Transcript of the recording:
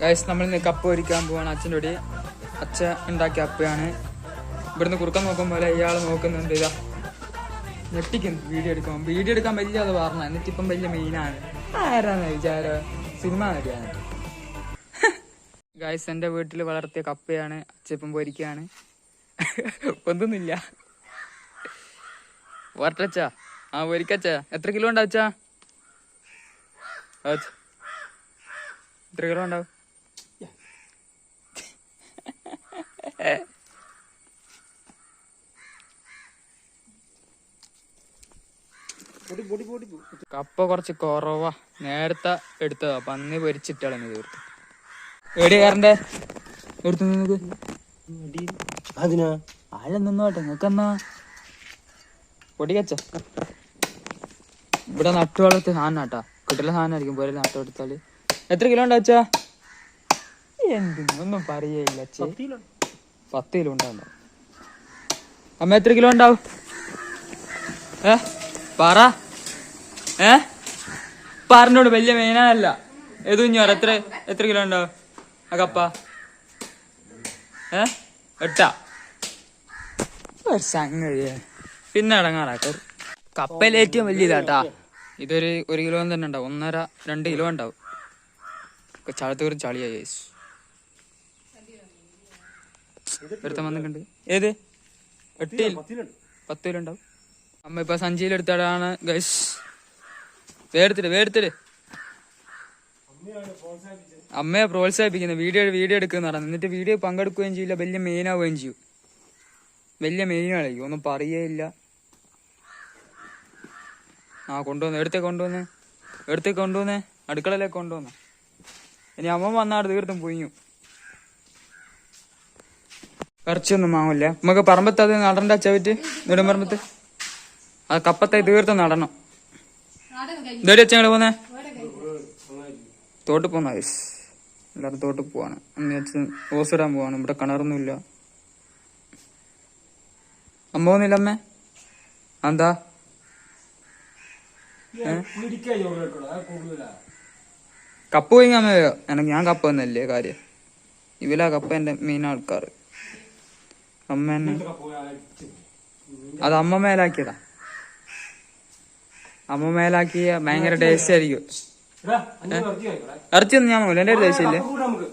Guys നമ്മൾ ഇന്ന് cup ഒരുക്കാൻ പോവാണ്. അച്ഛന്റെ കൂടി അച്ഛ ഉണ്ടാക്കിയ അപ്പയാണ്. ഇവിടുന്ന് കുറുക്കം നോക്കും പോലെ ഇയാൾ നോക്കുന്നുണ്ട് ഇതാ ഞെട്ടിക്കുന്നു. വീഡിയോ എടുക്കാൻ വീഡിയോ എടുക്കാൻ വലിയ അത് പറഞ്ഞ എന്നിട്ട് ഇപ്പം വലിയ മെയിനാണ് ആരാന്ന് വിചാരം? സിനിമ നടിയാണ്. ഗൈസ് എന്റെ വീട്ടിൽ വളർത്തിയ കപ്പയാണ്. അച്ഛപ്പം പൊരിക്കുകയാണ് ഒന്നുമില്ല വരട്ടച്ച? ആ പൊരിക്കച്ച. എത്ര കിലോ ഉണ്ടാവും അച്ഛ? എത്ര കിലോ ഉണ്ടാവും? കപ്പ കുറച്ച് കുറവാ. നേരത്തെ എടുത്തതാ. പന്നി പൊരിച്ചിട്ടാണ് തീർത്ത് എവിടെ കയറണ്ടേ എടുത്തു നിനക്ക്. അതിനാ? ആഴം നിന്നോട്ടെ നിങ്ങക്കെന്നാ പൊടിക്കച്ച ഇവിടെ നട്ടു വളർത്തിയ സാധനം കേട്ടാ കിട്ടുന്ന സാധനമായിരിക്കും. പോലെ നട്ടു കൊടുത്താൽ. എത്ര കിലോ ഉണ്ടാച്ചാ എന്തിനൊന്നും പറയേയില്ല പത്ത് കിലോ ഉണ്ടാവും അമ്മ എത്ര കിലോ ഉണ്ടാവും? ഏ? പറ. ഏ? പറഞ്ഞോട് വലിയ മെയിനാണല്ല ഏത് കുഞ്ഞു കുഞ്ഞോർ എത്ര എത്ര കിലോ ഉണ്ടാവും? ആ കപ്പ. ഏ? എട്ടാ. ഒരു സംഗതി. പിന്നെ അടങ്ങാറാക്ക കപ്പയിൽ ഏറ്റവും വലിയ ഇതാട്ടാ. ഇതൊരു ഒരു കിലോ തന്നെ ഉണ്ടാവും. ഒന്നര രണ്ട് കിലോ ഉണ്ടാവും. ചളത്തൂരും ചളിയായി ഒരുത്തൻ വന്നിട്ടുണ്ട്. ഏത്? എട്ടിൽ? പത്ത് കിലോ ഉണ്ടാവും അമ്മ ഇപ്പൊ സഞ്ചിയിലെടുത്തടാണ് ഗൈസ് വേർത്തിട്ട് വേർത്തിട്ട് അമ്മയെ പ്രോത്സാഹിപ്പിക്കുന്നത് വീഡിയോ വീഡിയോ എടുക്കുന്ന എന്നിട്ട് വീഡിയോ പങ്കെടുക്കുകയും ചെയ്യില്ല വലിയ മെയിൻ ആവുകയും ചെയ്യും. വലിയ മെയിനാണ് ഒന്നും പറയേയില്ല. ആ കൊണ്ടുവന്നു എടുത്തേ കൊണ്ടുവന്ന്. എടുത്തേ കൊണ്ടുവന്നേ. അടുക്കളയിലേക്ക് കൊണ്ടുവന്ന്. ഇനി അമ്മ വന്നാട് തീർത്തും പൊയ്യും ഇറച്ചിയൊന്നും വാങ്ങില്ല. നമുക്ക് പറമ്പത്ത് അത് നടണ്ട ചവിറ്റ് നെടുമ്പറമ്പത്ത് അത് കപ്പത്തായി തീർത്ത് നടണം. ഇതേടി വെച്ചാൽ പോന്നേ? തോട്ട് പോന്ന ഗൈസ് എല്ലാവരും തോട്ട് പോവാണ്. അമ്മ അച്ഛൻ ഓസ് ഇടാൻ പോവാണ്. ഇവിടെ കിണറൊന്നുമില്ല. അമ്മ പോകുന്നില്ല അമ്മേ? എന്താ കപ്പ് പോയി അമ്മയോ എനിക്ക് ഞാൻ കപ്പ് തന്നല്ലേ കാര്യം. ഇവലാ കപ്പ എന്റെ മെയിൻ ആൾക്കാർ അമ്മ തന്നെ അത് അമ്മ മേലാക്കിയതാ. അമ്മ മേലാക്കിയ ഭയങ്കര ടേസ്റ്റ് ആയിരിക്കും. ഇറച്ചിയൊന്നും ഞാൻ പോകില്ല എന്റെ ഒരു നമുക്ക്.